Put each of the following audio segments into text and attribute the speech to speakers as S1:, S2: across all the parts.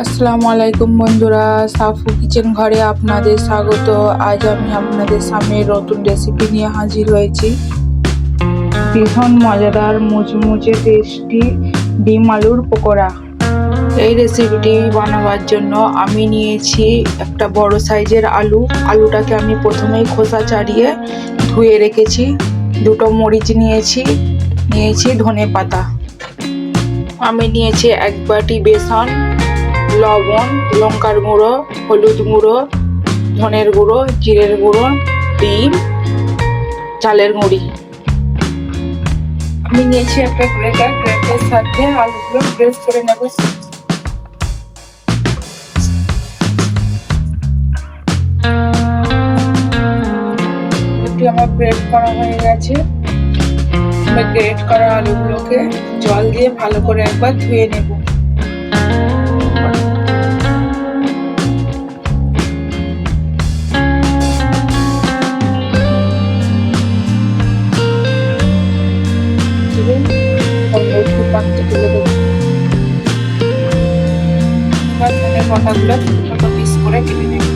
S1: আসসালামু আলাইকুম বন্ধুরা, সাফু কিচেন ঘরে আপনাদের স্বাগত। আজ আমি আপনাদের সামনে নতুন রেসিপি নিয়ে হাজির হয়েছি। ভীষণ মজাদার, মুচমুচে টেস্টি ডিম আলুর পকোড়া। এই রেসিপিটি বানাবার জন্য আমি নিয়েছি একটা বড় সাইজের আলু। আলুটাকে আমি প্রথমেই খোসা ছাড়িয়ে ধুয়ে রেখেছি। দুটো মরিচ নিয়েছি নিয়েছি ধনে পাতা আমি নিয়েছি এক বাটি বেসন। লবণ, লঙ্কার গুঁড়ো, হলুদ গুঁড়ো, ধনের গুঁড়ো, জিরের গুঁড়ো, ডিম, চালের গুঁড়ি। আমি নিয়েছি একটা গ্রেটার গ্রেটার সাথে আলুগুলো প্রেস করে নেব। আমার গ্রেট করা হয়ে গেছে। গ্রেট করা আলুগুলোকে জল দিয়ে ভালো করে একবার ধুয়ে নেব। পাতাগুলো ছোট পিস করে কেটে নেবেন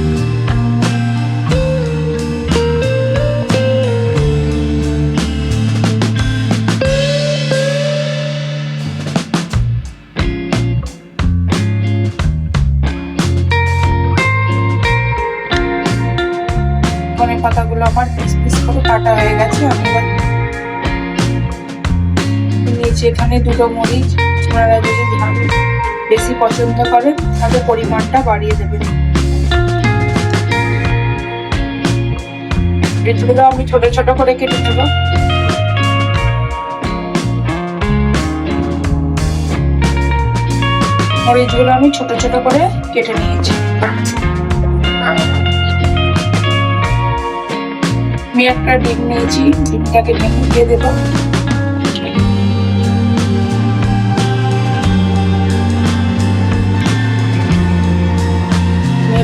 S1: পাতাগুলো আমার পিস পিস করে কাটা হয়ে গেছে, আমি নিয়েছি এখানে দুটো মরিচ আপনারা যদি ঝাল বেশি পছন্দ করে, তাহলে পরিমাণটা বাড়িয়ে দেবেন এগুলো আমি ছোট ছোট করে কেটে নেব। মরিচগুলো আমি ছোট ছোট করে কেটে নিয়েছি। আমি একটা ডিম নিয়েছি, ডিমটাকে ভেঙে দিয়ে দেবো।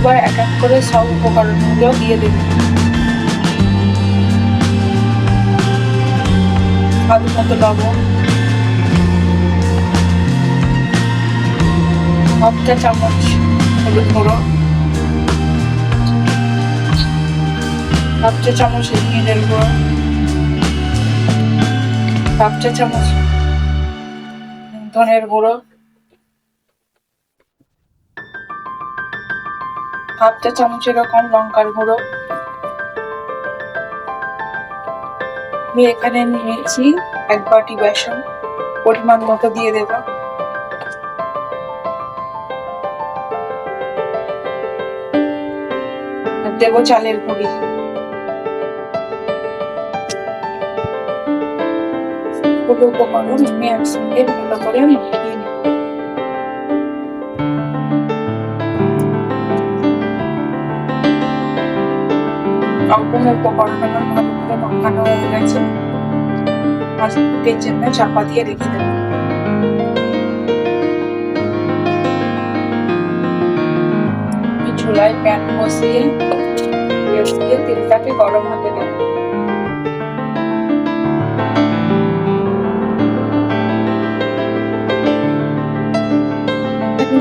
S1: এবার এক এক করে সব উপকরণগুলো দিয়ে দেব। স্বাদ মতো লবণ। হাফ চামচ হলুদ গুঁড়ো। হাফ চামচ জিরের গুঁড়ো। হাফ চামচ ধনের গুঁড়ো। হাফ চা চামচ এরকম লঙ্কার গুঁড়ো। আমি এখানে নিয়েছি এক বাটি বেসন, পরিমাণ মতো দিয়ে দেব। দেবো চালের গুঁড়ি। উপকরণ আমি একসঙ্গে ভালো করে মাখিয়ে সম্পূর্ণ উপকরণ আমার ভালো করে মাখানো জন্য চাপা দিয়ে রেখে দেবো। চুলায় প্যান বসিয়ে তেল দিয়ে তেলটাকে গরম হতে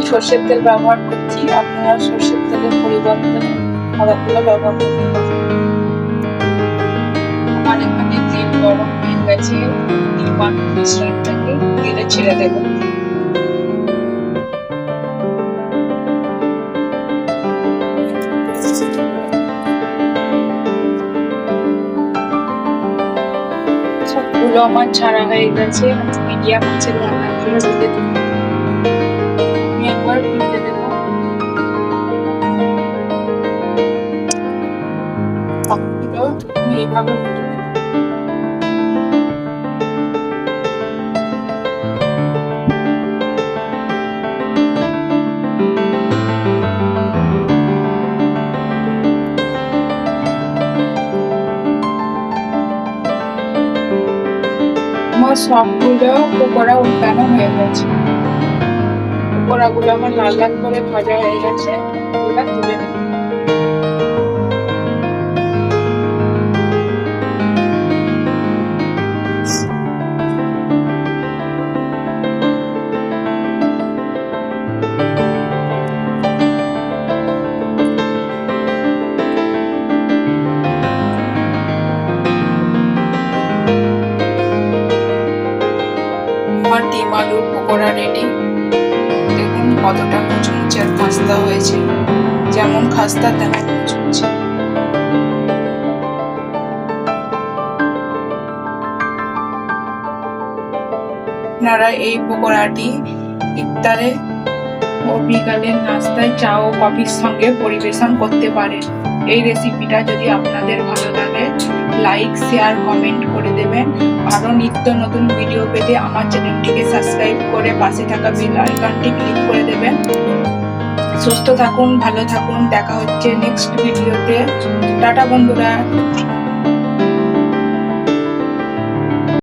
S1: সর্ষের তেল ব্যবহার করছি। আপনারা সর্ষের তেলের পরিবর্তনে সাদা তেলও ব্যবহার করতে পারেন। এখানে তেল গরম হয়ে গেছে। ডিমান্ড মিশ্রণটাকে তেলে ছেড়ে দেবো। সবগুলো আমার ছাড়া হয়ে গেছে। মিডিয়াম আছে রান্নার জন্য দিতে আমি একবার আমার সবগুলো পোকোড়া উল্টানো হয়ে গেছে। পোকোড়াগুলো আমার লাল লাল করে ভাজা হয়ে গেছে। ওগুলো তুলে নেব আলুর পকোড়া রেডি দেখুন কতটা মুচমুচে আর খাস্তা হয়েছে। যেমন খাস্তা, তেমন মুচমুচে। আপনারা এই পকোড়াটি ইফতারে ও বিকালের নাস্তায় চা ও কফির সঙ্গে পরিবেশন করতে পারেন। এই রেসিপিটা যদি আপনাদের ভালো লাগে লাইক শেয়ার কমেন্ট করে দেবেন। আরও নিত্য নতুন ভিডিও পেতে আমার চ্যানেলটিকে সাবস্ক্রাইব করে পাশে থাকা বেল আইকনটি ক্লিক করে দেবেন। সুস্থ থাকুন, ভালো থাকুন, দেখা হচ্ছে নেক্সট ভিডিওতে টাটা বন্ধুরা।